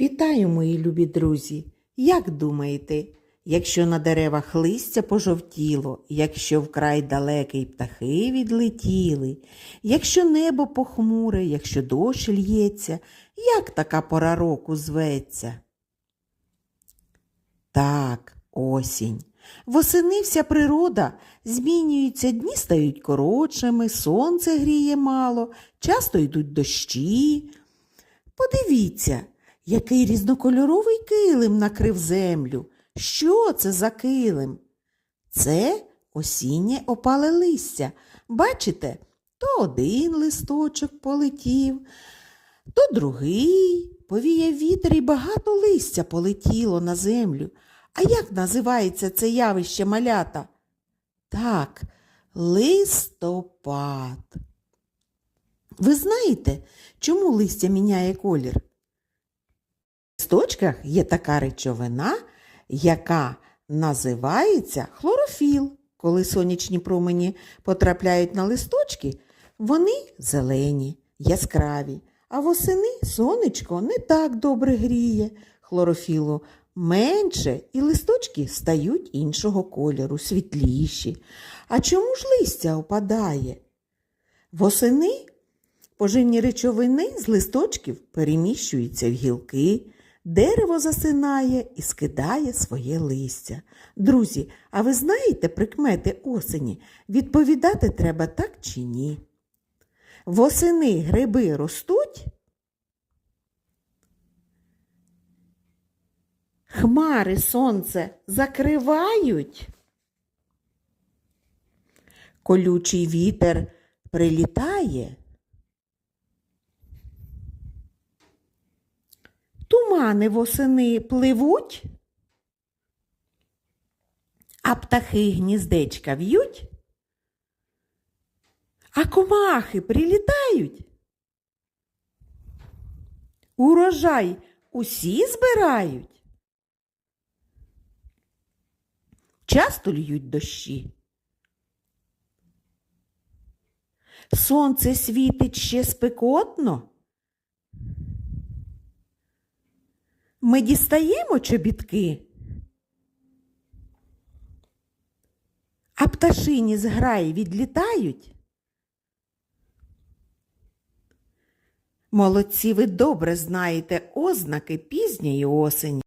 Вітаю, мої любі друзі! Як думаєте, якщо на деревах листя пожовтіло, якщо вкрай далекий птахи відлетіли, якщо небо похмуре, якщо дощ лється, як така пора року зветься? Так, осінь. Восени вся природа змінюється, дні стають коротшими, сонце гріє мало, часто йдуть дощі. Подивіться, який різнокольоровий килим накрив землю. Що це за килим? Це осіннє опале листя. Бачите, то один листочок полетів, то другий повіяв вітер і багато листя полетіло на землю. А як називається це явище малята? Так, листопад. Ви знаєте, чому листя міняє колір? Листочках є така речовина, яка називається хлорофіл. Коли сонячні промені потрапляють на листочки, вони зелені, яскраві, а восени сонечко не так добре гріє. Хлорофілу менше і листочки стають іншого кольору, світліші. А чому ж листя опадає? Восени поживні речовини з листочків переміщуються в гілки, дерево засинає і скидає своє листя. Друзі, а ви знаєте прикмети осені? Відповідати треба так чи ні? Восени гриби ростуть? Хмари сонце закривають? Колючий вітер прилітає? Тумани восени пливуть, а птахи гніздечка в'ють, а комахи прилітають. Урожай усі збирають. Часто льють дощі. Сонце світить ще спекотно. Ми дістаємо чобітки, а пташині з відлітають. Молодці, ви добре знаєте ознаки пізньої осені.